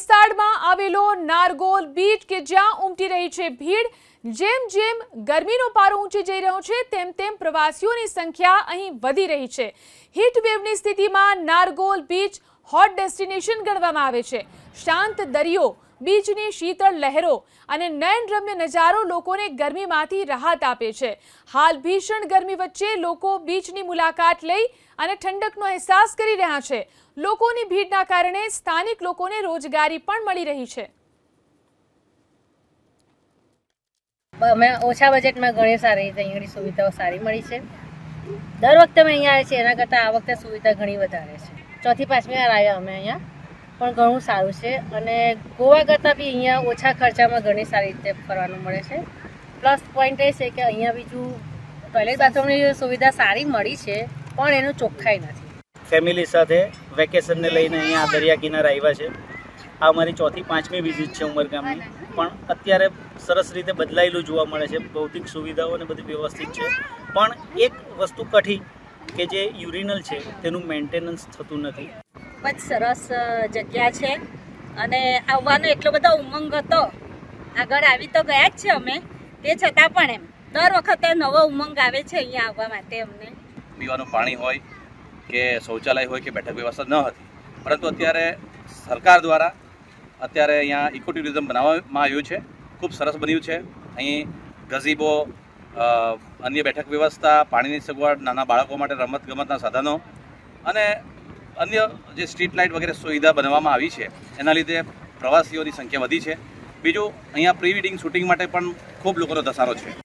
વલસાડમાં આવેલો નારગોલ બીચ કે જ્યાં ઉમટી રહી છે ભીડ, જેમ જેમ ગરમીનો પારો ઊંચી જઈ રહ્યો છે, તેમ તેમ પ્રવાસીઓની સંખ્યા અહીં વધી રહી છે. હીટ વેવની સ્થિતિમાં નારગોલ બીચ હોટ ડેસ્ટિનેશન ગણવામાં આવે છે. શાંત દરિયો બીચની શીતળ લહેરો અને નયનરમ્ય નજારો લોકોને ગરમીમાંથી રાહત આપે છે. હાલ ભીષણ ગરમી વચ્ચે લોકો બીચની મુલાકાત લઈ અને ઠંડકનો અહેસાસ કરી રહ્યા છે. લોકોની ભીડના કારણે સ્થાનિક લોકોને રોજગારી પણ મળી રહી છે. અમે ઓછા બજેટમાં ઘણી સારી રીતે અહીંયાની સુવિધાઓ સારી મળી છે. દર વખતે અમે અહીંયા આવીએ છીએ, એના કરતાં આ વખતે સુવિધા ઘણી વધારે છે. ચોથી પાંચમી વાર આવ્યા અમે અહીંયા. પણ ઘણું સારું છે. અને ગોવા કરતાં બી અહીંયા ઓછા ખર્ચામાં ઘણી સારી રીતે ફરવાનું મળે છે. પ્લસ પોઈન્ટ એ છે કે અહીંયા બીજું ટોયલેટ બાથરૂમની સુવિધા સારી મળી છે, પણ એનું ચોખ્ખાઈ નથી. ફેમિલી સાથે વેકેશનને લઈને અહીંયા દરિયા કિનારે આવ્યા છે. આ મારી ચોથી પાંચમી વિઝિટ છે ઉમરગામની. પણ અત્યારે સરસ રીતે બદલાયેલું જોવા મળે છે. ભૌતિક સુવિધાઓ અને બધી વ્યવસ્થિત છે. પણ એક વસ્તુ કઠી કે જે યુરિનલ છે, તેનું મેન્ટેનન્સ થતું નથી. ખૂબ જ સરસ જગ્યા છે. અને આવવાનો એટલો બધો ઉમંગ હતો. આગળ આવી તો ગયા જ છે અમે. તે છતાં પણ એમ. દર વખતે નવો ઉમંગ આવે છે અહીંયા આવવા માટે અમને. પીવાનું પાણી હોય કે શૌચાલય હોય કે બેઠક વ્યવસ્થા ન હતી. પરંતુ અત્યારે સરકાર દ્વારા અત્યારે અહીંયા ઇકો ટુરિઝમ બનાવવામાં આવ્યું છે. ખૂબ સરસ બન્યું છે. અહીં ગઝીબો અન્ય બેઠક વ્યવસ્થા, પાણીની સગવડ નાના બાળકો માટે રમત ગમતના સાધનો અને અન્ય જે સ્ટ્રીટ લાઇટ વગેરે સુવિધા બનાવવામાં આવી છે, એના લીધે પ્રવાસીઓની સંખ્યા વધી છે. બીજું, અહીંયા પ્રી વેડિંગ શૂટિંગ માટે પણ ખૂબ લોકોનો ધસારો છે.